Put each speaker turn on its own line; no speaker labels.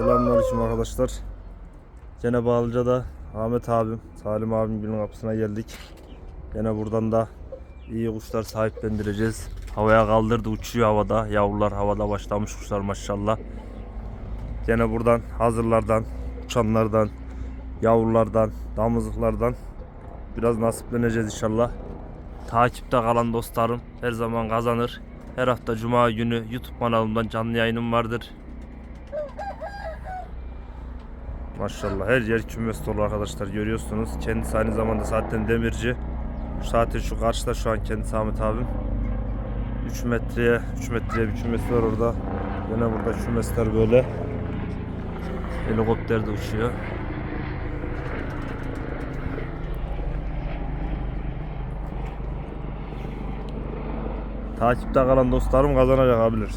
Selamünaleyküm arkadaşlar. Gene Bağlıca'da Ahmet abim, Salim abim günün kapısına geldik. Gene buradan da iyi kuşlar sahiplendireceğiz. Havaya kaldırdı uçuyor havada. Yavrular havada başlamış kuşlar maşallah. Gene buradan hazırlardan, uçanlardan, yavrulardan, damızlıklardan biraz nasipleneceğiz inşallah. Takipte kalan dostlarım her zaman kazanır. Her hafta cuma günü YouTube kanalımdan canlı yayınım vardır. Maşallah her yer kümes dolu arkadaşlar görüyorsunuz. Kendisi aynı zamanda zaten demirci. Zaten şu karşıda şu an kendisi Ahmet abim. 3 metreye 3 metreye bir kümes var orada. Yine burada kümesler böyle. Helikopter de uçuyor. Takipte kalan dostlarım kazanacak abiler.